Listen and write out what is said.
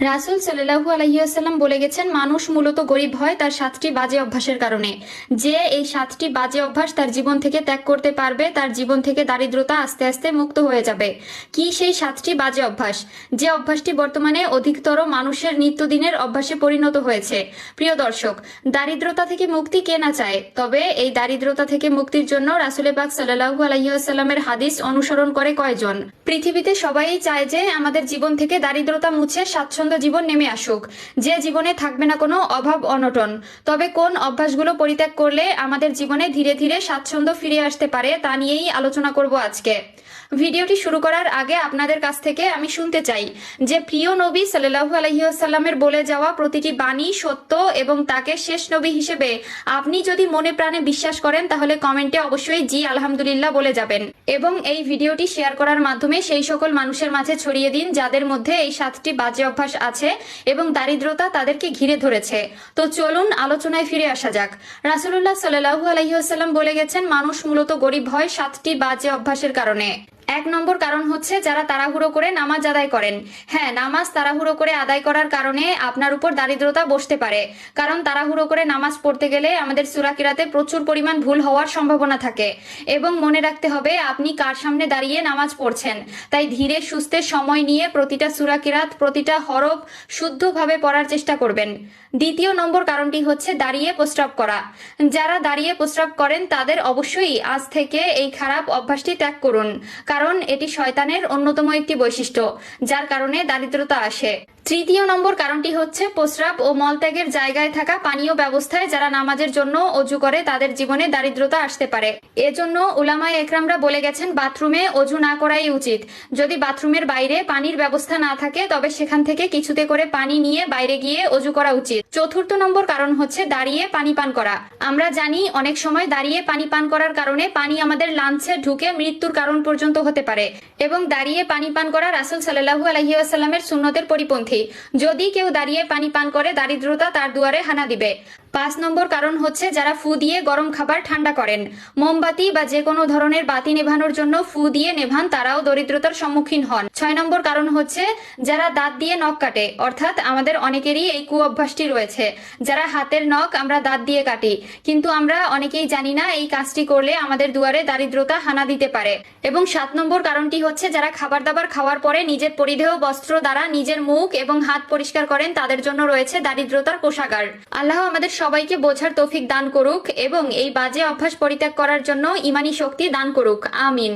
রাসুল সাল্লাহু আলহিউসাল্লাম বলে গেছেন, মানুষ মূলত গরিব হয় তার সাতটি বাজে অভ্যাসের কারণে। যে এই সাতটি বাজে অভ্যাস তার জীবন থেকে ত্যাগ করতে পারবে, তার জীবন থেকে দারিদ্রতা আস্তে আস্তে মুক্ত হয়ে যাবে। কি সেই সাতটি বাজে অভ্যাস? যে অভ্যাসটি বর্তমানে অধিকতর মানুষের নিত্যদিনের অভ্যাসে পরিণত হয়েছে। প্রিয় দর্শক, দারিদ্রতা থেকে মুক্তি কে না চায়? তবে এই দারিদ্রতা থেকে মুক্তির জন্য রাসুলে পাক সাল্লাহু আলহিউসাল্লামের হাদিস অনুসরণ করে কয়জন? পৃথিবীতে সবাই চায় যে আমাদের জীবন থেকে দারিদ্রতা মুছে স্বাচ্ছন্দ্য জীবন নেমে আসুক। যে জীবনে থাকবে না কোনো অভাব অনটন। তবে কোন অভ্যাসগুলো পরিত্যাগ করলে আমাদের জীবনে ধীরে ধীরে স্বাচ্ছন্দ্য ফিরে আসতে পারে তা নিয়েই আলোচনা করব আজকে। ভিডিওটি শুরু করার আগে আপনাদের কাছ থেকে আমি শুনতে চাই যে প্রিয় নবী সাল্লাহু আলহিউসাল্লামের বলে যাওয়া প্রতিটি বাণী সত্য এবং তাকে শেষ নবী হিসেবে আপনি যদি মনে প্রাণে বিশ্বাস করেন তাহলে কমেন্টে অবশ্যই জি আলহামদুলিল্লাহ বলে যাবেন। এবং এই ভিডিওটি শেয়ার করার মাধ্যমে সেই সকল মানুষের মাঝে ছড়িয়ে দিন যাদের মধ্যে এই সাতটি বাজে অভ্যাস আছে এবং দারিদ্রতা তাদেরকে ঘিরে ধরেছে। তো চলুন আলোচনায় ফিরে আসা যাক। রাসুল্লাহ সাল্লাহু আলহিহাস্লাম বলে গেছেন, মানুষ মূলত গরিব হয় সাতটি বাজে অভ্যাসের কারণে। এক নম্বর কারণ হচ্ছে যারা তাড়াহুড়ো করে নামাজ আদায় করেন। হ্যাঁ নামাজ তাড়াহুড়ো করে আদায় করার কারণে আপনার উপর দারিদ্রতা বসতে পারে। কারণ তাড়াহুড়ো করে নামাজ পড়তে গেলে আমাদের সুরাকিরাতে প্রচুর পরিমাণ ভুল হওয়ার সম্ভাবনা থাকে। এবং মনে রাখতে হবে, আপনি কার সামনে দাঁড়িয়ে নামাজ পড়ছেন? তাই ধীরে সুস্থে সময় নিয়ে প্রতিটা সুরাকিরাত প্রতিটা হরফ শুদ্ধভাবে পড়ার চেষ্টা করবেন। দ্বিতীয় নম্বর কারণটি হচ্ছে দাঁড়িয়ে প্রস্রাব করা। যারা দাঁড়িয়ে প্রস্রাব করেন, তাদের অবশ্যই আজ থেকে এই খারাপ অভ্যাসটি ত্যাগ করুন। কারণ এটি শয়তানের অন্যতম একটি বৈশিষ্ট্য যার কারণে দারিদ্রতা আসে। তৃতীয় নম্বর কারণটি হচ্ছে প্রস্রাব ও মলত্যাগের জায়গায় থাকা পানীয় ব্যবস্থায় যারা নামাজের জন্য অজু করে, তাদের জীবনে দারিদ্রতা আসতে পারে। এজন্য উলামায় একরামরা বলে গেছেন, বাথরুমে অজু না করাই উচিত। যদি বাথরুমের বাইরে পানির ব্যবস্থা না থাকে, তবে সেখান থেকে কিছুতে করে পানি নিয়ে বাইরে গিয়ে অজু করা উচিত। চতুর্থ নম্বর কারণ হচ্ছে দাঁড়িয়ে পানি পান করা। আমরা জানি অনেক সময় দাঁড়িয়ে পানি পান করার কারণে পানি আমাদের লাঞ্চে ঢুকে মৃত্যুর কারণ পর্যন্ত হতে পারে এবং দাঁড়িয়ে পানি পান করা রাসুল সাল্লাহু আলহিউসাল্লামের সুন্নতের পরিপন্থী। যদি কেউ দাঁড়িয়ে পানি পান করে দারিদ্রতা তার দুয়ারে হানা দিবে। পাঁচ নম্বর কারণ হচ্ছে যারা ফু দিয়ে গরম খাবার ঠান্ডা করেন। মোমবাতি বা যে কোনো ধরনের বাতি নেভানোর জন্য ফু দিয়ে নেভান, তারাও দরিদ্রতার সম্মুখীন হন। ছয় নম্বর কারণ হচ্ছে যারা দাঁত দিয়ে নখ কাটে, অর্থাৎ আমাদের অনেকেরই এই কু অভ্যাসটি রয়েছে। যারা হাতের নখ আমরা দাঁত দিয়ে কাটি, কিন্তু আমরা অনেকেই জানি না এই কাজটি করলে আমাদের দুয়ারে দারিদ্রতা হানা দিতে পারে। এবং সাত নম্বর কারণটি হচ্ছে যারা খাবার দাবার খাওয়ার পরে নিজের পরিধেয় বস্ত্র দ্বারা নিজের মুখ এবং হাত পরিষ্কার করেন, তাদের জন্য রয়েছে দারিদ্রতার কোষাগার। আল্লাহ আমাদের সবাইকে বোঝার তৌফিক দান করুক এবং এই বাজে অভ্যাস পরিত্যাগ করার জন্য ইমানি শক্তি দান করুক। আমিন।